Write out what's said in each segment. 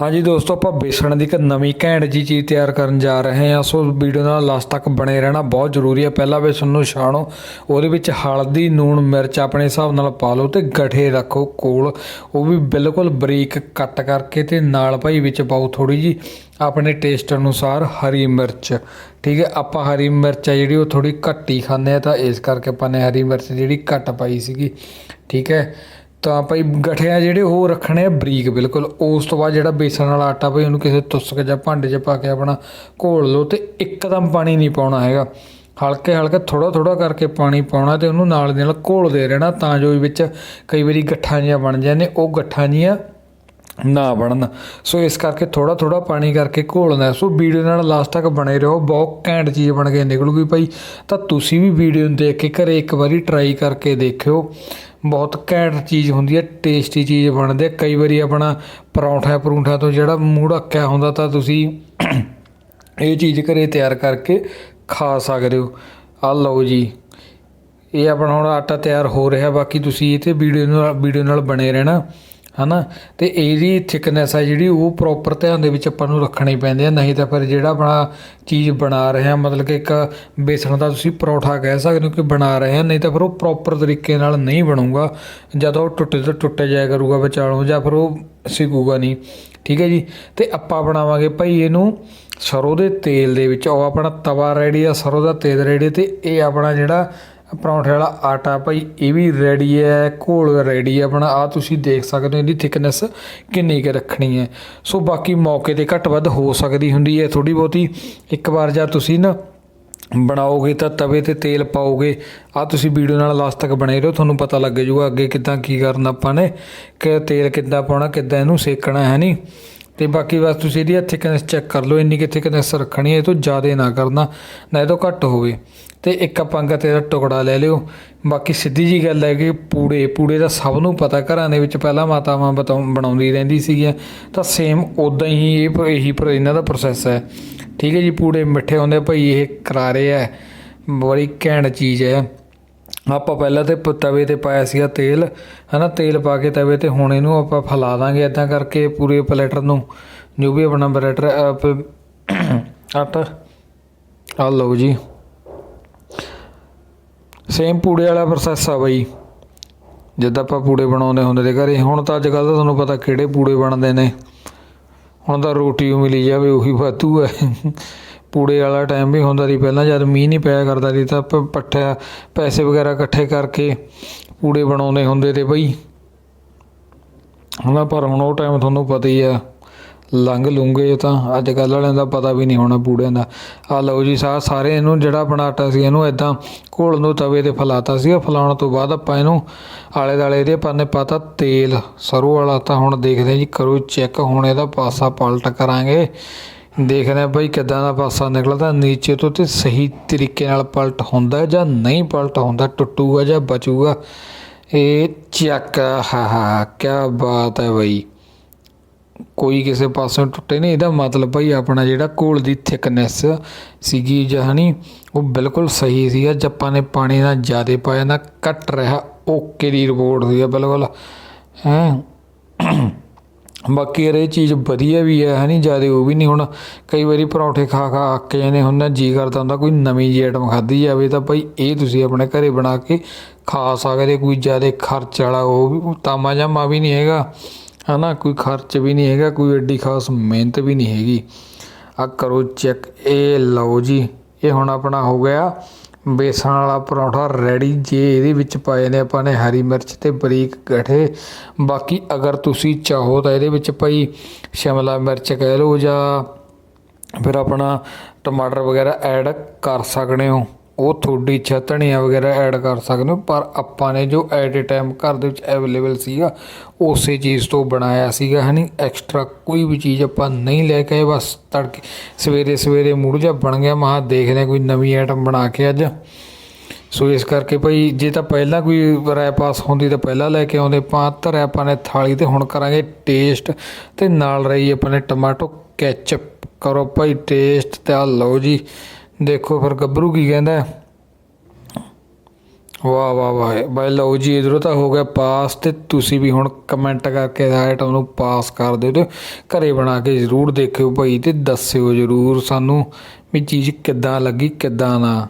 ਹਾਂਜੀ ਦੋਸਤੋ, ਆਪਾਂ ਬੇਸਣ ਦੀ ਇੱਕ ਨਵੀਂ ਘੈਂਟ ਜੀ ਚੀਜ਼ ਤਿਆਰ ਕਰਨ ਜਾ ਰਹੇ ਹਾਂ। ਸੋ ਵੀਡੀਓ ਨਾਲ ਲਾਸਟ ਤੱਕ ਬਣੇ ਰਹਿਣਾ ਬਹੁਤ ਜ਼ਰੂਰੀ ਹੈ। ਪਹਿਲਾਂ ਬੇਸਣ ਨੂੰ ਛਾਣੋ, ਉਹਦੇ ਵਿੱਚ ਹਲਦੀ, ਨੂਣ, ਮਿਰਚ ਆਪਣੇ ਹਿਸਾਬ ਨਾਲ ਪਾ ਲਓ ਤੇ ਗਠੇ ਰੱਖੋ ਕੋਲ। ਉਹ ਵੀ ਬਿਲਕੁਲ ਬਰੀਕ ਕੱਟ ਕਰਕੇ ਤੇ ਨਾਲ ਭਾਈ ਵਿੱਚ ਪਾਓ ਥੋੜੀ ਜੀ ਆਪਣੇ ਟੇਸਟ ਅਨੁਸਾਰ ਹਰੀ ਮਿਰਚ। ਠੀਕ ਹੈ, ਆਪਾਂ ਹਰੀ ਮਿਰਚ ਹੈ ਜਿਹੜੀ ਉਹ ਥੋੜੀ ਘੱਟ ਹੀ ਖਾਂਦੇ ਆ ਤਾਂ ਇਸ ਕਰਕੇ ਆਪਾਂ ਨੇ ਹਰੀ ਮਿਰਚ ਜਿਹੜੀ ਘੱਟ ਪਾਈ ਸੀਗੀ। ਠੀਕ ਹੈ ਤਾਂ ਭਾਈ ਗਠਿਆ ਜਿਹੜੇ ਉਹ ਰੱਖਣੇ ਆ ਬਰੀਕ ਬਿਲਕੁਲ। ਉਸ ਤੋਂ ਬਾਅਦ ਜਿਹੜਾ ਬੇਸਣ ਵਾਲਾ ਆਟਾ ਭਾਈ ਉਹਨੂੰ ਕਿਸੇ ਤੁਸਕ ਜਾਂ ਭਾਂਡੇ 'ਚ ਪਾ ਕੇ ਆਪਣਾ ਘੋਲ ਲਓ ਤੇ ਇੱਕਦਮ ਪਾਣੀ ਨਹੀਂ ਪਾਉਣਾ ਹੈਗਾ। ਹਲਕੇ ਹਲਕੇ ਥੋੜਾ ਥੋੜਾ ਕਰਕੇ ਪਾਣੀ ਪਾਉਣਾ ਤੇ ਉਹਨੂੰ ਨਾਲ ਦੀ ਨਾਲ ਘੋਲਦੇ ਰਹਿਣਾ ਤਾਂ ਜੋ ਵਿੱਚ ਕਈ ਵਾਰੀ ਗੱਠਾਂ ਜਿਹੀਆਂ ਬਣ ਜਾਂਦੇ ਉਹ ਗੱਠਾਂ ਜਿਹੀਆਂ ਨਾ ਬਣਨ। ਸੋ ਇਸ ਕਰਕੇ ਥੋੜਾ ਥੋੜਾ ਪਾਣੀ ਕਰਕੇ ਘੋਲਣਾ। ਸੋ ਵੀਡੀਓ ਨਾਲ ਲਾਸਟ ਤੱਕ ਬਣੇ ਰਹੋ। ਬਹੁਤ ਘੈਂਟ ਚੀਜ਼ ਬਣ ਕੇ ਨਿਕਲੂਗੀ ਭਾਈ। ਤਾਂ ਤੁਸੀਂ ਵੀ ਵੀਡੀਓ ਨੂੰ ਦੇਖ ਕੇ ਘਰੇ ਇੱਕ ਵਾਰੀ ਟਰਾਈ ਕਰਕੇ ਦੇਖਿਓ। ਬਹੁਤ ਘੈਂਟ ਚੀਜ਼ ਹੁੰਦੀ ਹੈ। ਟੇਸਟੀ ਚੀਜ਼ ਬਣਦੀ ਹੈ। ਕਈ ਵਾਰੀ ਆਪਣਾ ਪਰੌਂਠਾ ਪਰੂੰਠਾ ਤੋਂ ਜਿਹੜਾ ਮੂੰਹ ਰੱਖਿਆ ਹੁੰਦਾ ਤਾਂ ਤੁਸੀਂ ਇਹ ਚੀਜ਼ ਘਰੇ ਤਿਆਰ ਕਰਕੇ ਖਾ ਸਕਦੇ ਹੋ। ਆ ਲਓ ਜੀ। ਇਹ ਆਪਣਾ ਹੁਣ ਆਟਾ ਤਿਆਰ ਹੋ ਰਿਹਾ। ਬਾਕੀ ਤੁਸੀਂ ਇਹ ਤੇ ਵੀਡੀਓ ਨਾਲ ਵੀਡੀਓ ਨਾਲ ਬਣੇ ਰਹਿਣਾ। ਹਨਾ? ਤੇ ਇਹਦੀ ਥਿਕਨੈਸ ਹੈ ਜਿਹੜੀ ਉਹ ਪ੍ਰੋਪਰ ਧਿਆਨ ਦੇ ਵਿੱਚ ਆਪਾਂ ਨੂੰ ਰੱਖਣੀ ਪੈਂਦੀ ਹੈ ਨਹੀਂ ਤਾਂ ਫਿਰ ਜਿਹੜਾ ਆਪਣਾ ਚੀਜ਼ ਬਣਾ ਰਹੇ ਹਾਂ ਮਤਲਬ ਕਿ ਇੱਕ ਬੇਸਣ ਦਾ ਤੁਸੀਂ ਪਰੌਠਾ ਕਹਿ ਸਕਦੇ ਹੋ ਕਿ ਬਣਾ ਰਹੇ ਹਾਂ ਨਹੀਂ ਤਾਂ ਫਿਰ ਉਹ ਪ੍ਰੋਪਰ ਤਰੀਕੇ ਨਾਲ ਨਹੀਂ ਬਣੂਗਾ। ਜਦੋਂ ਉਹ ਟੁੱਟੇ ਤੋਂ ਟੁੱਟ ਜਾਇਆ ਕਰੂਗਾ ਵਿਚਾਲੋਂ, ਜਾਂ ਫਿਰ ਉਹ ਸਿਕੂਗਾ ਨਹੀਂ। ਠੀਕ ਹੈ ਜੀ? ਤੇ ਆਪਾਂ ਬਣਾਵਾਂਗੇ ਭਾਈ ਇਹਨੂੰ ਸਰੋਂ ਦੇ ਤੇਲ ਦੇ ਵਿੱਚ, ਉਹ ਆਪਣਾ ਤਵਾ ਰੈਡੀ ਆ, ਸਰੋਂ ਦਾ ਤੇਲ ਰੈਡੀ, ਤੇ ਇਹ ਆਪਣਾ ਜਿਹੜਾ ਪਰੌਂਠੇ ਵਾਲਾ ਆਟਾ ਭਾਈ, ਇਹ ਵੀ ਰੈਡੀ ਹੈ, ਘੋਲ ਰੈਡੀ ਹੈ ਆਪਣਾ। ਆ ਤੁਸੀਂ ਦੇਖ ਸਕਦੇ ਹੋ ਇਹਦੀ ਥਿਕਨੈਸ ਕਿੰਨੀ ਕੁ ਰੱਖਣੀ ਹੈ। ਸੋ ਬਾਕੀ ਮੌਕੇ ਤੇ ਘੱਟ ਵੱਧ ਹੋ ਸਕਦੀ ਹੁੰਦੀ ਹੈ। ਥੋੜੀ ਬਹੁਤੀ ਇੱਕ ਵਾਰ ਜਾਂ ਤੁਸੀਂ ਨਾ ਬਣਾਓਗੇ ਤਾਂ ਤਵੇ ਤੇ ਤੇਲ ਪਾਓਗੇ। ਆ ਤੁਸੀਂ ਵੀਡੀਓ ਨਾਲ ਲਾਸਟ ਤੱਕ ਬਣੇ ਰਹੋ, ਤੁਹਾਨੂੰ ਪਤਾ ਲੱਗ ਜਾਊਗਾ ਅੱਗੇ ਕਿੱਦਾਂ ਕੀ ਕਰਨਾ ਆਪਾਂ ਨੇ, ਕਿ ਤੇਲ ਕਿੱਦਾਂ ਪਾਉਣਾ, ਕਿੱਦਾਂ ਇਹਨੂੰ ਸੇਕਣਾ, ਹੈ ਨਹੀਂ ਤੇ ਬਾਕੀ ਬਸ ਤੁਸੀਂ ਇਹਦੀ ਥਿਕਨੈਸ ਚੈੱਕ ਕਰ ਲਓ, ਇੰਨੀ ਕਿ ਥਿਕਨੈਸ ਰੱਖਣੀ ਹੈ, ਇਹ ਤੋਂ ਜ਼ਿਆਦਾ ਨਾ ਕਰਨਾ, ਨਾ ਇਹ ਤੋਂ ਘੱਟ ਹੋਵੇ। ਤੇ ਇੱਕ ਆਪਾਂ ਤੇ ਦਾ ਟੁਕੜਾ ਲੈ ਲਿਓ। ਬਾਕੀ ਸਿੱਧੀ ਜੀ ਗੱਲ ਹੈ ਕਿ ਪੂੜੇ ਪੂੜੇ ਦਾ ਸਭ ਨੂੰ ਪਤਾ ਘਰਾਂ ਦੇ ਵਿੱਚ ਪਹਿਲਾਂ ਮਾਤਾਵਾਂ ਬਤਾਉ, ਬਣਾਉਂਦੀ ਰਹਿੰਦੀ ਸੀਗੀਆਂ। ਤਾਂ ਸੇਮ ਉਦਾਂ ਹੀ ਇਹ ਪ- ਇਹੀ ਪਰ ਇਹਨਾਂ ਦਾ ਪ੍ਰੋਸੈਸ ਹੈ। ਠੀਕ ਹੈ ਜੀ, ਪੂੜੇ ਮਿੱਠੇ ਹੁੰਦੇ ਭਾਈ ਇਹ ਕਰਾਰੇ ਹੈ। ਬੜੀ ਘੈਂਟ ਚੀਜ਼ ਹੈ। ਆਪਾਂ ਪਹਿਲਾਂ ਤੇ ਪ- ਤਵੇ ਤੇ ਪਾਇਆ ਸੀਗਾ ਤੇਲ, ਹਨਾ, ਤੇਲ ਪਾ ਕੇ ਤਵੇ ਤੇ ਹੁਣ ਇਹਨੂੰ ਆਪਾਂ ਫੈਲਾ ਦਾਂਗੇ ਇਦਾਂ ਕਰਕੇ ਪੂਰੇ ਪਲੇਟਰ ਨੂੰ, ਜੋ ਵੀ ਆਪਣਾ ਬਰੈਟਰ ਆਟਾ ਆ ਲਓ ਜੀ। ਸੇਮ ਪੂੜੇ ਵਾਲਾ ਪ੍ਰੋਸੈਸ ਆ ਬਾਈ, ਜਿੱਦਾਂ ਆਪਾਂ ਪੂੜੇ ਬਣਾਉਂਦੇ ਹੁੰਦੇ ਤੇ ਘਰੇ। ਹੁਣ ਤਾਂ ਅੱਜ ਕੱਲ੍ਹ ਤਾਂ ਤੁਹਾਨੂੰ ਪਤਾ ਕਿਹੜੇ ਪੂੜੇ ਬਣਦੇ ਨੇ। ਹੁਣ ਤਾਂ ਰੋਟੀ ਮਿਲੀ ਜਾਵੇ, ਉਹੀ ਵਾਧੂ ਹੈ। ਪੂੜੇ ਵਾਲਾ ਟਾਈਮ ਵੀ ਹੁੰਦਾ ਸੀ। ਪਹਿਲਾਂ ਜਦ ਮੀਂਹ ਨਹੀਂ ਪਿਆ ਕਰਦਾ ਸੀ ਤਾਂ ਆਪਾਂ ਪੱਠਿਆ ਪੈਸੇ ਵਗੈਰਾ ਇਕੱਠੇ ਕਰਕੇ ਪੂੜੇ ਬਣਾਉਂਦੇ ਹੁੰਦੇ ਤੇ ਬਈ। ਹਨਾ, ਪਰ ਹੁਣ ਉਹ ਟਾਈਮ ਤੁਹਾਨੂੰ ਪਤਾ ਹੀ ਆ, ਲੰਘ ਲੂੰਗੇ ਤਾਂ। ਅੱਜ ਕੱਲ੍ਹ ਵਾਲਿਆਂ ਦਾ ਪਤਾ ਵੀ ਨਹੀਂ ਹੋਣਾ ਪੂੜਿਆਂ ਦਾ। ਆ ਲਓ ਜੀ, ਸਾ, ਸਾਰੇ ਇਹਨੂੰ ਜਿਹੜਾ ਬਣਾਟਾ ਸੀ, ਇਹਨੂੰ ਇਦਾਂ ਘੋਲ ਨੂੰ ਤਵੇ ਤੇ ਫਲਾਤਾ ਸੀਗਾ ਫਲਾਉਣ ਤੋਂ ਬਾਅਦ ਆਪਾਂ ਇਹਨੂੰ ਆਲੇ ਦਾਲੇ ਇਹਦੇ ਪਾਨੇ ਪਾਤਾ ਤੇਲ। ਸਰੋਂ ਵਾਲਾ ਤਾਂ ਹੁਣ ਦੇਖਦੇ ਹਾਂ ਜੀ, ਕਰੋ ਚੈੱਕ ਹੁਣ ਇਹਦਾ ਪਾਸਾ ਪਲਟ ਕਰਾਂਗੇ। ਦੇਖਦੇ ਹਾਂ ਭਾਈ ਕਿੱਦਾਂ ਦਾ ਪਾਸਾ ਨਿਕਲਦਾ, ਨੀਚੇ ਤੋਂ ਤੇ ਸਹੀ ਤਰੀਕੇ ਨਾਲ ਪਲਟ ਹੁੰਦਾ ਜਾਂ ਨਹੀਂ ਪਲਟ ਹੁੰਦਾ, ਟੁੱਟੂਗਾ ਜਾਂ ਬਚੂਗਾ, ਇਹ ਚੱਕ ਹਾ ਹਾ ਕੀ ਬਾਤ ਹੈ ਬਈ। ਕੋਈ ਕਿਸੇ ਪਾਸੋਂ ਟੁੱਟੇ ਨਹੀਂ, ਇਹਦਾ ਮਤਲਬ ਭਾਈ ਆਪਣਾ ਜਿਹੜਾ ਘੋਲ ਦੀ ਥਿਕਨੈਸ ਸੀਗੀ ਜਹਾਨੀ, ਉਹ ਬਿਲਕੁਲ ਸਹੀ ਸੀਗਾ। ਜੱਪਾਂ ਨੇ ਪਾਣੀ ਨਾਲ ਜ਼ਿਆਦਾ ਪਾਇਆ, ਨਾ ਘਟ ਰਿਹਾ ਓਕੇ ਦੀ ਰਿਪੋਰਟ ਸੀਗਾ, ਬਿਲਕੁਲ। ਹੈ? ਬਾਕੀ ਇਹ ਚੀਜ਼ ਵਧੀਆ ਵੀ ਹੈ ਹਨੀ ਜ਼ਿਆਦਾ ਉਹ ਵੀ ਨਹੀਂ ਹੁਣ। ਕਈ ਵਾਰੀ ਪਰੌਂਠੇ ਖਾ ਖਾ ਅੱਕ ਜਾਂਦੇ ਹੁੰਦਾ ਜੀ ਕਰਦਾ ਹੁੰਦਾ ਕੋਈ ਨਵੀਂ ਜੀ ਆਈਟਮ ਖਾਧੀ ਜਾਵੇ ਤਾਂ ਭਾਈ ਇਹ ਤੁਸੀਂ ਆਪਣੇ ਘਰੇ ਬਣਾ ਕੇ ਖਾ ਸਕਦੇ ਕੋਈ ਜ਼ਿਆਦਾ ਖਰਚ ਵਾਲਾ ਉਹ ਵੀ ਤਾਮਾ ਜਾਮਾ ਵੀ ਨਹੀਂ ਹੈਗਾ। ਹਨਾ? ਕੋਈ ਖਰਚ ਵੀ ਨਹੀਂ ਹੈਗਾ, ਕੋਈ ਐਡੀ ਖਾਸ ਮਿਹਨਤ ਵੀ ਨਹੀਂ ਹੈਗੀ। ਆ ਕਰੋ ਚੈੱਕ ਇਹ ਲਓ ਜੀ, ਇਹ ਹੁਣ ਆਪਣਾ ਹੋ ਗਿਆ। ਬੇਸਣ ਵਾਲਾ ਪਰੌਂਠਾ ਰੈਡੀ ਜੇ ਇਹਦੇ ਵਿੱਚ ਪਾਏ ਨੇ ਆਪਾਂ ਨੇ ਹਰੀ ਮਿਰਚ ਤੇ ਬਰੀਕ ਗਠੇ। ਬਾਕੀ ਅਗਰ ਤੁਸੀਂ ਚਾਹੋ ਤਾਂ ਇਹਦੇ ਵਿੱਚ ਭਾਈ ਸ਼ਿਮਲਾ ਮਿਰਚ ਕਹਿ ਲਓ ਜਾਂ ਫਿਰ ਆਪਣਾ ਟਮਾਟਰ ਵਗੈਰਾ ਐਡ ਕਰ ਸਕਦੇ ਹੋ। ਉਹ ਤੁਹਾਡੀ ਇੱਛਾ ਧਨੀਆ ਵਗੈਰਾ ਐਡ ਕਰ ਸਕਦੇ ਹੋ, ਪਰ ਆਪਾਂ ਨੇ ਜੋ ਐਟ ਏ ਟਾਈਮ ਘਰ ਦੇ ਵਿੱਚ ਅਵੇਲੇਬਲ ਸੀਗਾ, ਉਸੇ ਚੀਜ਼ ਤੋਂ ਬਣਾਇਆ ਸੀਗਾ, ਹਨੀ? ਐਕਸਟਰਾ ਕੋਈ ਵੀ ਚੀਜ਼ ਆਪਾਂ ਨਹੀਂ ਲੈ ਕੇ ਆਏ, ਬਸ ਤੜਕੇ, ਸਵੇਰੇ ਸਵੇਰੇ ਮੂਡ ਜਿਹਾ ਬਣ ਗਿਆ ਮਹਾ ਦੇਖਦੇ ਹਾਂ ਕੋਈ ਨਵੀਂ ਆਈਟਮ ਬਣਾ ਕੇ ਅੱਜ। ਸੋ ਇਸ ਕਰਕੇ ਭਾਈ, ਜੇ ਤਾਂ ਪਹਿਲਾਂ ਕੋਈ ਰਾਏ ਪਾਸ ਹੁੰਦੀ ਤਾਂ ਪਹਿਲਾਂ ਲੈ ਕੇ ਆਉਂਦੇ ਪਾ ਧਰਿਆ ਆਪਾਂ ਨੇ ਥਾਲੀ ਤੇ ਹੁਣ ਕਰਾਂਗੇ ਟੇਸਟ ਤੇ ਨਾਲ ਰਹੀ ਆਪਾਂ ਨੇ ਟਮਾਟੋ ਕੈਚਅਪ ਕਰੋ ਭਾਈ ਟੇਸਟ ਤੇ ਆ ਲਓ ਜੀ। ਦੇਖੋ ਫਿਰ ਗੱਭਰੂ ਕੀ ਕਹਿੰਦਾ ਵਾਹ ਵਾਹ ਵਾਹ। ਬਾਈ, ਲਓ ਜੀ, ਇਧਰੋਂ ਤਾਂ ਹੋ ਗਿਆ ਪਾਸ ਤੇ ਤੁਸੀਂ ਵੀ ਹੁਣ ਕਮੈਂਟ ਕਰਕੇ ਆਈਟਮ ਉਹਨੂੰ ਪਾਸ ਕਰ ਦਿਓ ਤੇ ਘਰੇ ਬਣਾ ਕੇ ਜ਼ਰੂਰ ਦੇਖਿਓ ਭਾਈ ਤੇ ਦੱਸਿਓ ਜ਼ਰੂਰ ਸਾਨੂੰ ਵੀ ਚੀਜ਼ ਕਿੱਦਾਂ ਲੱਗੀ, ਕਿੱਦਾਂ ਨਾ।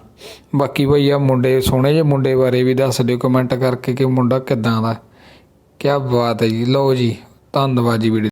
ਬਾਕੀ ਭਾਈ ਆ ਮੁੰਡੇ, ਸੋਹਣੇ ਜਿਹੇ ਮੁੰਡੇ ਬਾਰੇ ਵੀ ਦੱਸ ਦਿਓ ਕਮੈਂਟ ਕਰਕੇ ਕਿ ਮੁੰਡਾ ਕਿੱਦਾਂ ਦਾ। ਕੀ ਬਾਤ ਹੈ ਜੀ। ਲਓ ਜੀ, ਧੰਨਵਾਦ ਜੀ ਵੀਡੀਓ